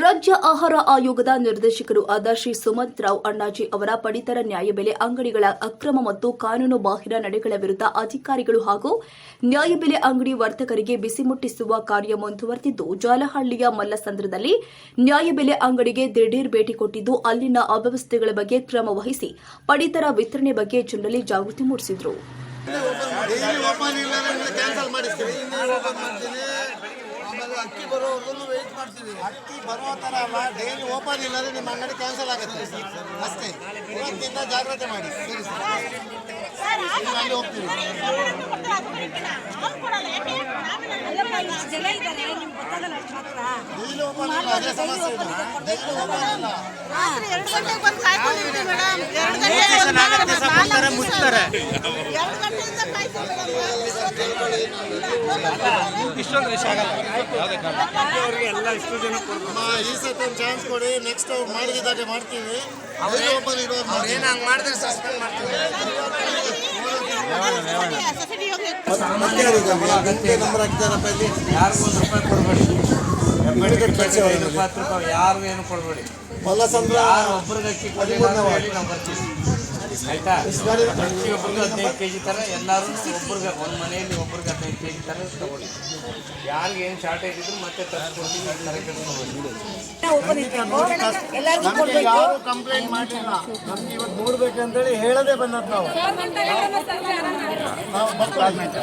ರಾಜ್ಯ ಆಹಾರ ಆಯೋಗದ ನಿರ್ದೇಶಕರು ಆದ ಶ್ರೀ ಸುಮಂತ್ ರಾವ್ ಅಣ್ಣಾಜಿ ಅವರ ಪಡಿತರ ನ್ಯಾಯಬೆಲೆ ಅಂಗಡಿಗಳ ಅಕ್ರಮ ಮತ್ತು ಕಾನೂನು ಬಾಹಿರ ನಡೆಗಳ ವಿರುದ್ಧ ಅಧಿಕಾರಿಗಳು ಹಾಗೂ ನ್ಯಾಯಬೆಲೆ ಅಂಗಡಿ ವರ್ತಕರಿಗೆ ಬಿಸಿ ಮುಟ್ಟಿಸುವ ಕಾರ್ಯ ಮುಂದುವರೆದಿದ್ದು, ಜಾಲಹಳ್ಳಿಯ ಮಲ್ಲಸಂದ್ರದಲ್ಲಿ ನ್ಯಾಯಬೆಲೆ ಅಂಗಡಿಗೆ ದಿಢೀರ್ ಭೇಟಿ ಕೊಟ್ಟಿದ್ದು, ಅಲ್ಲಿನ ಅವ್ಯವಸ್ಥೆಗಳ ಬಗ್ಗೆ ಕ್ರಮ ವಹಿಸಿ ಪಡಿತರ ವಿತರಣೆ ಬಗ್ಗೆ ಜನರಲ್ಲಿ ಜಾಗೃತಿ ಮೂಡಿಸಿದರು. ಇಲ್ಲ ಅಕ್ಕಿ ಬರೋವರೆಗೂ ವೆಯ್ಟ್ ಮಾಡ್ತೀವಿ ಅಕ್ಕಿ ಬರೋ ಥರ ಅಲ್ಲ ಡೈಲಿ ಓಪನ್ ಇಲ್ಲ ಅಂದ್ರೆ ನಿಮ್ಮ ಅಂಗಡಿ ಕ್ಯಾನ್ಸಲ್ ಆಗುತ್ತೆ. ಅಷ್ಟೇ. ಇವತ್ತಿಂದ ಜಾಗ್ರತೆ ಮಾಡಿ. ಸರಿ ಸರ್. ಈಗ ಅಲ್ಲಿ ಹೋಗ್ತೀವಿ ಜನ ಇದ್ದಾರೆ ನಿಮ್ಗೆ ಗೊತ್ತಾಗಲ್ಲ ಅಷ್ಟು ಮಾತ್ರ ಡೈಲಿ ಓಪನ್ ಇಲ್ಲ. ಅದೇ ಸಮಸ್ಯೆ ಇದೆ ಡೈಲಿ ಓಪನ್ ಇಲ್ಲ. ರಾತ್ರಿ ಎರಡು ಗಂಟೆಗೆ ಬಂದು ಕಾಯ್ಕೊಂಡಿರ್ತೀವಿ ಮೇಡಮ್ ಎರಡು ಗಂಟೆ ಗಂಟೆಯಿಂದ ಕಾಯ್ತೀವಿ ಅಮ್ಮ. ಈ ಸತಿ ಒಂದು ಚಾನ್ಸ್ ಕೊಡಿ ನೆಕ್ಸ್ಟ್ ಮಾಡಿದಾಗೆ ಮಾಡ್ತೀವಿ ಡೈಲಿ ಓಪನ್ ಏನು ಹಂಗೆ ಮಾಡಿದ್ರೆ ಸಸ್ಪೆಂಡ್ ಮಾಡ್ತೀವಿ ಸೊಸೈಟಿ ಹೋಗಿ ಗಂಟೆ ನಂಬರ್ ಹಾಕ್ತಾರಪ್ಪ ಇಲ್ಲಿ ಯಾರಿಗೂ ಒಂದು ರೂಪಾಯಿ ಕೊಡಬೇಡಿ ಮೆಡಿಕಲ್ ರೂಪಾಯಿ ಹತ್ತು ರೂಪಾಯಿ ಯಾರಿಗೂ ಏನು ಕೊಡಬೇಡಿ ಯಾರು ಒಬ್ಬರಿಗೆ ಅಕ್ಕಿ ಕೊಡಿ ನಾವು ಬರ್ತೀವಿ. ಆಯ್ತಾ? ಪ್ರತಿಯೊಬ್ಬರಿಗೆ ಹದಿನೈದು ಕೆ ಜಿ ಥರ ಎಲ್ಲರೂ ಒಬ್ರಿಗೆ ಒಂದು ಮನೆಯಲ್ಲಿ ಒಬ್ರಿಗೆ ಹದಿನೈದು ಕೆ ಜಿ ಥರ ತಗೊಳ್ಳಿ. ಯಾರಿಗೆ ಏನು ಶಾರ್ಟೇಜ್ ಇದ್ರು ಮತ್ತೆ ತರಿಸ್ಕೊಡ್ತೀವಿ ಈ ಥರ ಕೆಲಸ ಯಾರು ಕಂಪ್ಲೇಂಟ್ ಮಾಡಿಲ್ಲ. ನಮ್ಗೆ ಇವತ್ತು ನೋಡ್ಬೇಕಂತೇಳಿ ಹೇಳದೆ ಬಂದದ್ದು ನಾವು. ನಾವು ಬರ್ಬೋದು.